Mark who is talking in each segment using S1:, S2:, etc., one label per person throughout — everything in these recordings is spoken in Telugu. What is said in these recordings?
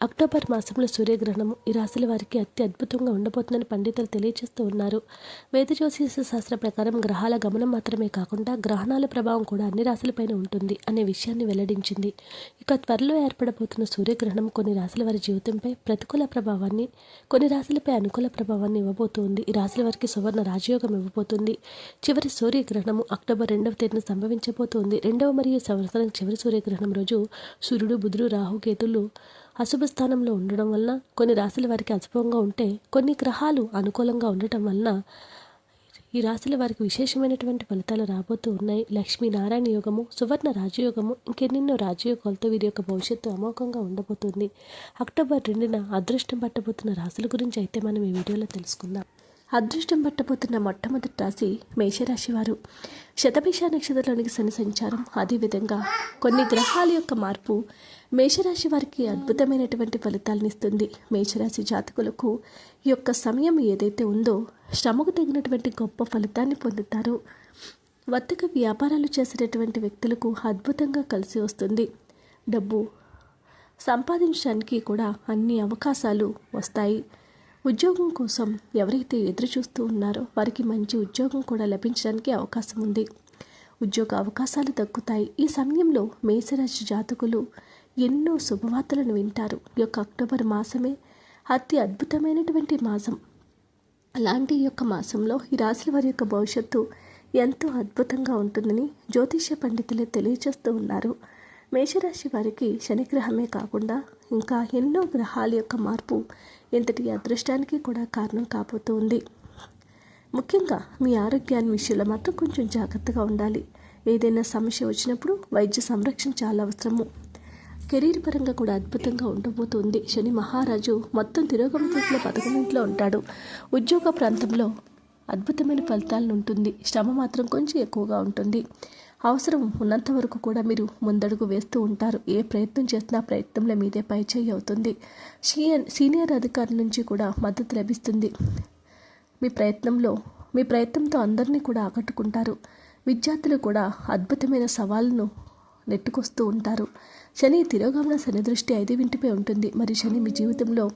S1: October మాసంలో సూర్యగ్రహణము ఈ రాశుల వారికి అతి అద్భుతంగా ఉండబోతుందని పండితులు తెలియజేస్తూ ఉన్నారు. వేద జ్యోతిష శాస్త్ర ప్రకారం గ్రహాల గమనం మాత్రమే కాకుండా గ్రహణాల ప్రభావం కూడా అన్ని రాశులపైన ఉంటుంది అనే విషయాన్ని వెల్లడించింది. ఇక త్వరలో ఏర్పడబోతున్న సూర్యగ్రహణం కొన్ని రాశుల వారి జీవితంపై ప్రతికూల ప్రభావాన్ని కొన్ని రాశులపై అనుకూల ప్రభావాన్ని ఇవ్వబోతుంది. ఈ రాశుల వారికి సువర్ణ రాజయోగం ఇవ్వబోతుంది. చివరి సూర్యగ్రహణము అక్టోబర్ రెండవ తేదీన సంభవించబోతోంది. రెండవ మరియు సంవత్సరం చివరి సూర్యగ్రహణం రోజు సూర్యుడు బుధుడు రాహుకేతులు అశుభ స్థానంలో ఉండడం వలన కొన్ని రాశుల వారికి అశుభంగా ఉంటే కొన్ని గ్రహాలు అనుకూలంగా ఉండటం వలన ఈ రాశుల వారికి విశేషమైనటువంటి ఫలితాలు రాబోతూ ఉన్నాయి. లక్ష్మీనారాయణ యోగము సువర్ణ రాజయోగము ఇంకెన్నెన్నో రాజయోగాలతో వీరి యొక్క భవిష్యత్తు అమోఘంగా ఉండబోతుంది. అక్టోబర్ రెండున అదృష్టం పట్టబోతున్న రాశుల గురించి అయితే మనం ఈ వీడియోలో తెలుసుకుందాం. అదృష్టం పట్టబోతున్న మొట్టమొదటి రాశి మేషరాశి వారు. శతభిష నక్షత్రంలోనికి శని సంచారం. అదేవిధంగా కొన్ని గ్రహాల యొక్క మార్పు మేషరాశి వారికి అద్భుతమైనటువంటి ఫలితాలను ఇస్తుంది. మేషరాశి జాతకులకు ఈ యొక్క సమయం ఏదైతే ఉందో శ్రమకు తగినటువంటి గొప్ప ఫలితాన్ని పొందుతారు. వర్తక వ్యాపారాలు చేసేటటువంటి వ్యక్తులకు అద్భుతంగా కలిసి వస్తుంది. డబ్బు సంపాదించడానికి కూడా అన్ని అవకాశాలు వస్తాయి. ఉద్యోగం కోసం ఎవరైతే ఎదురు చూస్తూ ఉన్నారో వారికి మంచి ఉద్యోగం కూడా లభించడానికి అవకాశం ఉంది. ఉద్యోగ అవకాశాలు దక్కుతాయి. ఈ సమయంలో మేషరాశి జాతకులు ఎన్నో శుభవార్తలను వింటారు. ఈ యొక్క అక్టోబర్ మాసమే అతి అద్భుతమైనటువంటి మాసం. అలాంటి ఈ యొక్క మాసంలో ఈ రాశుల వారి యొక్క భవిష్యత్తు ఎంతో అద్భుతంగా ఉంటుందని జ్యోతిష పండితులే తెలియజేస్తూ ఉన్నారు. మేషరాశి వారికి శనిగ్రహమే కాకుండా ఇంకా ఎన్నో గ్రహాల యొక్క మార్పు ఇంతటి అదృష్టానికి కూడా కారణం కాబోతుంది ముఖ్యంగా మీ ఆరోగ్యాన్ని విషయంలో మాత్రం కొంచెం జాగ్రత్తగా ఉండాలి. ఏదైనా సమస్య వచ్చినప్పుడు వైద్య సంరక్షణ చాలా అవసరము. కెరీర్ పరంగా కూడా అద్భుతంగా ఉండబోతుంది. శని మహారాజు మొత్తం తిరోగమతిలో పదకొండింట్లో ఉంటాడు. ఉద్యోగ ప్రాంతంలో అద్భుతమైన ఫలితాలను ఉంటుంది. శ్రమ మాత్రం కొంచెం ఎక్కువగా ఉంటుంది. అవసరం ఉన్నంత వరకు కూడా మీరు ముందడుగు వేస్తూ ఉంటారు. ఏ ప్రయత్నం చేసినా ప్రయత్నంలో మీదే పైచేయి అవుతుంది. సీనియర్ సీనియర్ అధికారుల నుంచి కూడా మద్దతు లభిస్తుంది. మీ ప్రయత్నంలో మీ ప్రయత్నంతో అందరినీ కూడా ఆకట్టుకుంటారు. విద్యార్థులు కూడా అద్భుతమైన సవాళ్ళను నెట్టుకొస్తూ ఉంటారు. శని తిరోగమన శని దృష్టి ఐదు వింటిపై ఉంటుంది. మరి శని మీ జీవితంలో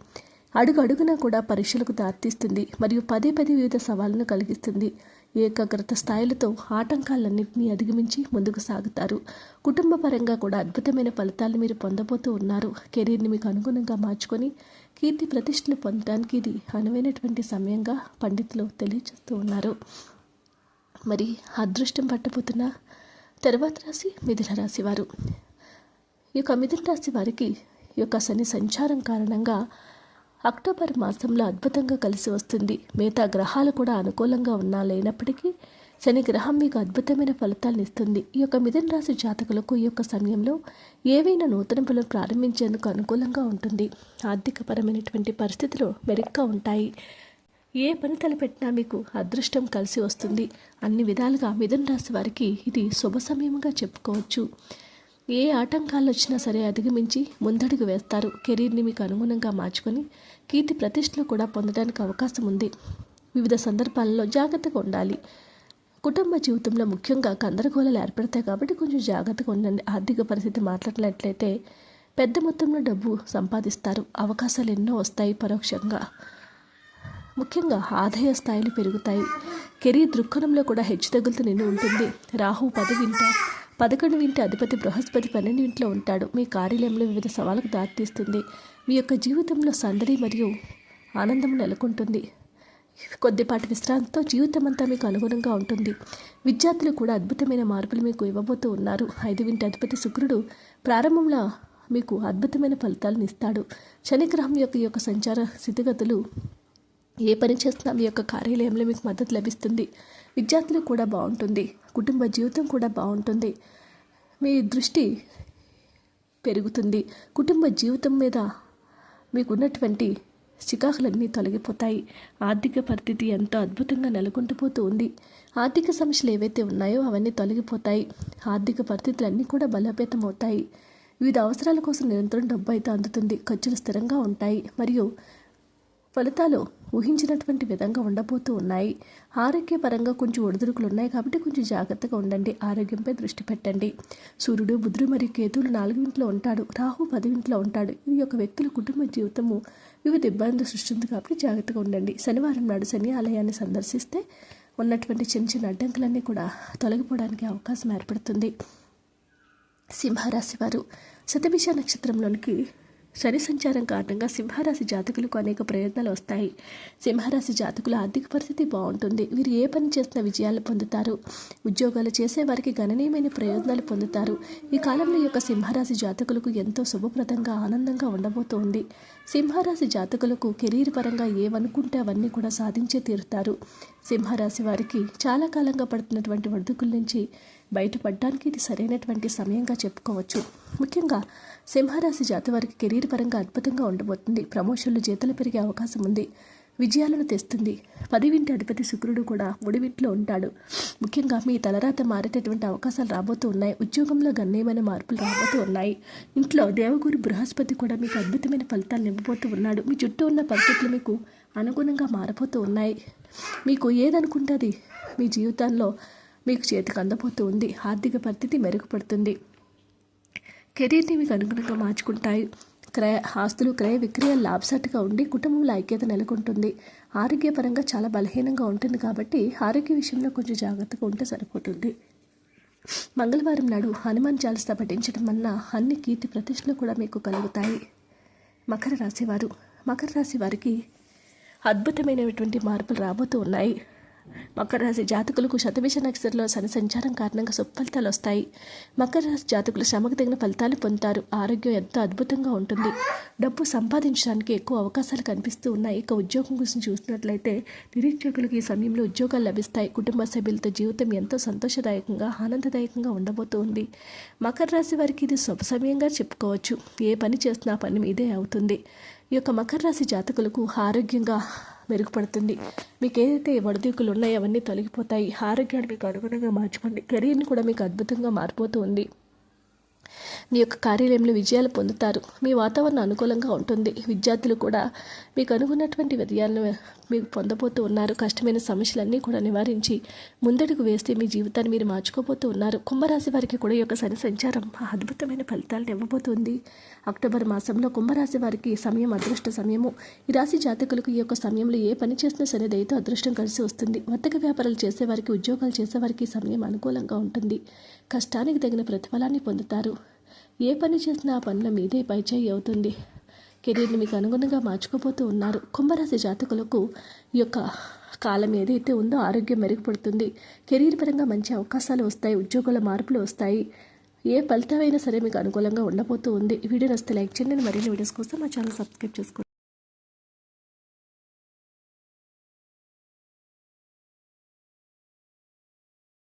S1: అడుగు అడుగునా కూడా పరీక్షలకు దారితీస్తుంది. మరియు పదే పదే వివిధ సవాళ్ళను కలిగిస్తుంది. ఏకాగ్రత స్థాయిలతో ఆటంకాలన్నింటినీ అధిగమించి ముందుకు సాగుతారు. కుటుంబ పరంగా కూడా అద్భుతమైన ఫలితాలు మీరు పొందబోతూ ఉన్నారు. కెరీర్ని మీకు అనుగుణంగా మార్చుకొని కీర్తి ప్రతిష్టలు పొందడానికి ఇది అనువైనటువంటి సమయంగా పండితులు తెలియజేస్తూ ఉన్నారు. మరి అదృష్టం పట్టబోతున్న తర్వాత రాశి మిథున రాశి వారు. ఈ యొక్క మిథున రాశి వారికి ఈ యొక్క శని సంచారం కారణంగా అక్టోబర్ మాసంలో అద్భుతంగా కలిసి వస్తుంది. మిగతా గ్రహాలు కూడా అనుకూలంగా ఉన్నా లేనప్పటికీ శని గ్రహం మీకు అద్భుతమైన ఫలితాలను ఇస్తుంది. ఈ యొక్క మిథున రాశి జాతకులకు ఈ యొక్క సమయంలో ఏవైనా నూతన పనులు ప్రారంభించేందుకు అనుకూలంగా ఉంటుంది. ఆర్థికపరమైనటువంటి పరిస్థితులు మెరుగ్గా ఉంటాయి. ఏ పని తలపెట్టినా మీకు అదృష్టం కలిసి వస్తుంది. అన్ని విధాలుగా మిథున రాశి వారికి ఇది శుభ సమయంగా చెప్పుకోవచ్చు. ఏ ఆటంకాలు వచ్చినా సరే అధిగమించి ముందడుగు వేస్తారు. కెరీర్ని మీకు అనుగుణంగా మార్చుకొని కీర్తి ప్రతిష్టలు కూడా పొందడానికి అవకాశం ఉంది. వివిధ సందర్భాలలో జాగ్రత్తగా ఉండాలి. కుటుంబ జీవితంలో ముఖ్యంగా గందరగోళాలు ఏర్పడతాయి కాబట్టి కొంచెం జాగ్రత్తగా ఉండండి. ఆర్థిక పరిస్థితి మాట్లాడినట్లయితే పెద్ద మొత్తంలో డబ్బు సంపాదిస్తారు. అవకాశాలు ఎన్నో వస్తాయి పరోక్షంగా. ముఖ్యంగా ఆదాయ స్థాయిలు పెరుగుతాయి. కెరీర్ దృక్కోణంలో కూడా హెచ్చుతగ్గులతో నిండి ఉంటుంది. రాహు పదవింట పదకొండు ఇంటి అధిపతి బృహస్పతి పన్నెండు ఇంట్లో ఉంటాడు. మీ కార్యాలయంలో వివిధ సవాళ్ళకు దారితీస్తుంది. మీ యొక్క జీవితంలో సందడి మరియు ఆనందం నెలకొంటుంది. కొద్దిపాటి విశ్రాంతితో జీవితం అంతా మీకు అనుగుణంగా ఉంటుంది. విద్యార్థులు కూడా అద్భుతమైన మార్పులు మీకు ఇవ్వబోతూ ఉన్నారు. ఐదు వింటి అధిపతి శుక్రుడు ప్రారంభంలో మీకు అద్భుతమైన ఫలితాలను ఇస్తాడు. శనిగ్రహం యొక్క ఈ యొక్క సంచార స్థితిగతులు ఏ పని చేస్తున్నా మీ యొక్క కార్యాలయంలో మీకు మద్దతు లభిస్తుంది. విద్యార్థులకు కూడా బాగుంటుంది. కుటుంబ జీవితం కూడా బాగుంటుంది. మీ దృష్టి పెరుగుతుంది. కుటుంబ జీవితం మీద మీకున్నటువంటి చికాకులన్నీ తొలగిపోతాయి. ఆర్థిక పరిస్థితి ఎంతో అద్భుతంగా నెలకొంటుపోతూ ఉంది. ఆర్థిక సమస్యలు ఏవైతే ఉన్నాయో అవన్నీ తొలగిపోతాయి. ఆర్థిక పరిస్థితులు అన్నీ కూడా బలోపేతం అవుతాయి వివిధ అవసరాల కోసం నిరంతరం డబ్బు అయితే అందుతుంది. ఖర్చులు స్థిరంగా ఉంటాయి. మరియు ఫలితాలు ఊహించినటువంటి విధంగా ఉండబోతూ ఉన్నాయి. ఆరోగ్యపరంగా కొంచెం ఒడిదుడుకులు ఉన్నాయి కాబట్టి కొంచెం జాగ్రత్తగా ఉండండి. ఆరోగ్యంపై దృష్టి పెట్టండి. సూర్యుడు బుధుడు మరియు కేతువులు నాలుగు ఇంట్లో ఉంటాడు. రాహు పదివింట్లో ఉంటాడు. ఈ యొక్క వ్యక్తుల కుటుంబ జీవితము వివిధ ఇబ్బందులు సృష్టింది కాబట్టి జాగ్రత్తగా ఉండండి. శనివారం నాడు శని ఆలయాన్ని సందర్శిస్తే ఉన్నటువంటి చిన్న చిన్న అడ్డంకులన్నీ కూడా తొలగిపోవడానికి అవకాశం ఏర్పడుతుంది. సింహరాశి వారు శతభిష నక్షత్రంలోనికి శని సంచారం కారణంగా సింహరాశి జాతకులకు అనేక ప్రయత్నాలు వస్తాయి. సింహరాశి జాతకుల ఆర్థిక పరిస్థితి బాగుంటుంది. వీరు ఏ పని చేసినా విజయాలు పొందుతారు. ఉద్యోగాలు చేసే వారికి గణనీయమైన ప్రయోజనాలు పొందుతారు. ఈ కాలంలో యొక్క సింహరాశి జాతకులకు ఎంతో శుభప్రదంగా ఆనందంగా ఉండబోతోంది. సింహరాశి జాతకులకు కెరీర్ పరంగా ఏమనుకుంటే అవన్నీ కూడా సాధించే తీరుతారు. సింహరాశి వారికి చాలా కాలంగా పడుతున్నటువంటి ఒడిదుకుల నుంచి బయటపడడానికి ఇది సరైనటువంటి సమయంగా చెప్పుకోవచ్చు. ముఖ్యంగా సింహరాశి జాతి వారికి కెరీర్ పరంగా అద్భుతంగా ఉండబోతుంది. ప్రమోషన్లు జీతాలు పెరిగే అవకాశం ఉంది. విజయాలను తెస్తుంది. పదివింటి అధిపతి శుక్రుడు కూడా ముడివింట్లో ఉంటాడు. ముఖ్యంగా మీ తలరాత మారేటటువంటి అవకాశాలు రాబోతూ ఉన్నాయి. ఉద్యోగంలో గణనీయమైన మార్పులు రాబోతూ ఉన్నాయి. ఇంట్లో దేవగురు బృహస్పతి కూడా మీకు అద్భుతమైన ఫలితాలు నింపబోతూ ఉన్నాడు. మీ చుట్టూ ఉన్న పరిస్థితులు మీకు అనుగుణంగా మారిపోతూ ఉన్నాయి. మీకు ఏదనుకుంటుంది? మీ జీవితంలో మీకు చేతికి అందబోతూ ఉంది. ఆర్థిక పరిస్థితి మెరుగుపడుతుంది. కెరీర్ని మీకు అనుగుణంగా మార్చుకుంటాయి. క్రయ ఆస్తులు క్రయ విక్రయాలు లాభసాటిగా ఉండి కుటుంబంలో ఐక్యత నెలకొంటుంది. ఆరోగ్యపరంగా చాలా బలహీనంగా ఉంటుంది కాబట్టి ఆరోగ్య విషయంలో కొంచెం జాగ్రత్తగా ఉంటే సరిపోతుంది. మంగళవారం నాడు హనుమాన్ చాలీసా పఠించడం వలన అన్ని కీర్తి ప్రతిష్టలు కూడా మీకు కలుగుతాయి. మకర రాశివారు మకర రాశి వారికి అద్భుతమైనటువంటి మార్పులు రాబోతూ ఉన్నాయి. మకర రాశి జాతకులకు శతవిష నక్షత్రంలో శని సంచారం కారణంగా సుఫలితాలు వస్తాయి. మకర రాశి జాతకులు శ్రమకు తగిన ఫలితాలు పొందుతారు. ఆరోగ్యం ఎంతో అద్భుతంగా ఉంటుంది. డబ్బు సంపాదించడానికి ఎక్కువ అవకాశాలు కనిపిస్తూ ఉన్నాయి. ఇక ఉద్యోగం గురించి చూసినట్లయితే నిరుద్యోగులకు ఈ సమయంలో ఉద్యోగాలు లభిస్తాయి. కుటుంబ సభ్యులతో జీవితం ఎంతో సంతోషదాయకంగా ఆనందదాయకంగా ఉండబోతుంది. మకర రాశి వారికి ఇది శుభ సమయంగా చెప్పుకోవచ్చు. ఏ పని చేసినా పని మీదే అవుతుంది. ఈ యొక్క మకర రాశి జాతకులకు ఆరోగ్యంగా మెరుగుపడుతుంది. మీకు ఏదైతే వడదీకులు ఉన్నాయో అవన్నీ తొలగిపోతాయి. ఆరోగ్యాన్ని మీకు అనుగుణంగా మార్చుకోండి. కెరీర్ని కూడా మీకు అద్భుతంగా మారిపోతూ ఉంది. మీ యొక్క కార్యాలయంలో విజయాలు పొందుతారు. మీ వాతావరణం అనుకూలంగా ఉంటుంది. విద్యార్థులు కూడా మీకు అనుకున్నటువంటి విజయాలను మీకు పొందబోతూ ఉన్నారు. కష్టమైన సమస్యలన్నీ కూడా నివారించి ముందడుగు వేస్తే మీ జీవితాన్ని మీరు మార్చుకోబోతూ ఉన్నారు. కుంభరాశి వారికి కూడా ఈ యొక్క శని సంచారం అద్భుతమైన ఫలితాలను ఇవ్వబోతుంది. అక్టోబర్ మాసంలో కుంభరాశి వారికి సమయం అదృష్ట సమయము. ఈ రాశి జాతకులకు ఈ యొక్క సమయంలో ఏ పని చేసినా సరే దయతో అదృష్టం కలిసి వస్తుంది. వర్తక వ్యాపారాలు చేసేవారికి ఉద్యోగాలు చేసేవారికి సమయం అనుకూలంగా ఉంటుంది. కష్టానికి తగిన ప్రతిఫలాన్ని పొందుతారు. ఏ పని చేసినా ఆ పనుల మీదే పైచేయి అవుతుంది. కెరీర్ని మీకు అనుగుణంగా మార్చుకోబోతూ ఉన్నారు. కుంభరాశి జాతకులకు ఈ యొక్క కాలం ఏదైతే ఉందో ఆరోగ్యం మెరుగుపడుతుంది. కెరీర్ పరంగా మంచి అవకాశాలు వస్తాయి. ఉద్యోగుల మార్పులు వస్తాయి. ఏ ఫలితమైనా సరే మీకు అనుకూలంగా ఉండబోతూ ఉంది. వీడియో నస్తే లైక్ చేయండి. మరిన్ని వీడియోస్ కోసం మా ఛానల్ సబ్స్క్రైబ్ చేసుకోండి.